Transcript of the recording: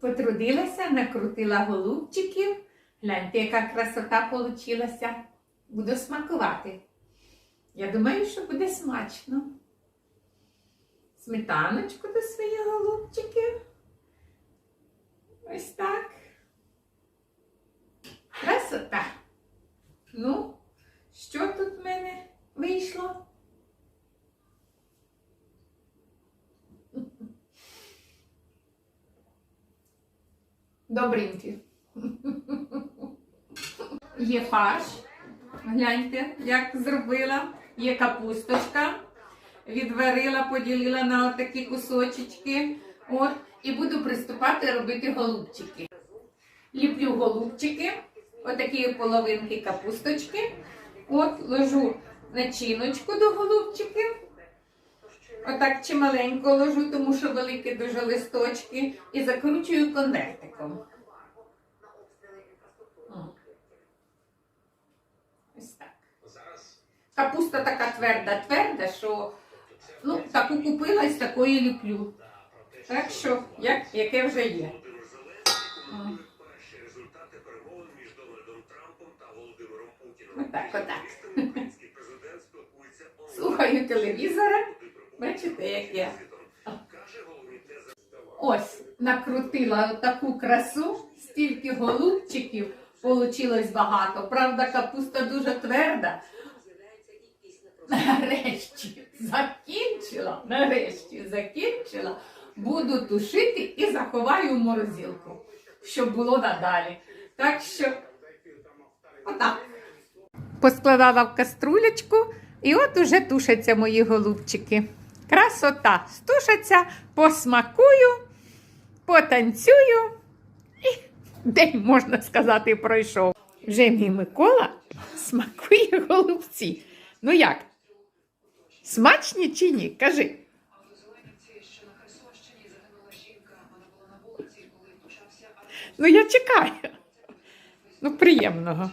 Потрудилася, накрутила голубчиків. Гляньте, яка красота получилася. Буду смакувати. Я думаю, що буде смачно. Сметаночку до своїх голубчиків. Ось так. Красота. Ну, що тут в мене вийшло? Добренькі. Є фарш. Гляньте, як зробила. Є капусточка. Відварила, поділила на такі кусочки. От, і буду приступати робити голубчики. Ліплю голубчики, отакі половинки капусточки. От, ложу начиночку до голубчиків. Отак чималенько ложу, тому що великі дуже листочки. І закручую конвертиком. Ось так. Капуста така тверда, тверда, що ну, таку купила і з такої ліплю. Так що, як, яке вже є. Отак, отак. Слухаю телевізора. Бачите, як я. Ось, накрутила таку красу, стільки голубчиків получилось багато. Правда, капуста дуже тверда. Нарешті закінчила, нарешті закінчила. Буду тушити і заховаю в морозилку, щоб було надалі. Так що, отак. Поскладала в каструлечку, і от уже тушаться мої голубчики. Красота! Стушаться, посмакую, потанцюю. І день, можна сказати, пройшов. Вже мій Микола смакує голубці. Ну як? Смачні чи ні? Кажи. Ну я чекаю. Ну, приємного.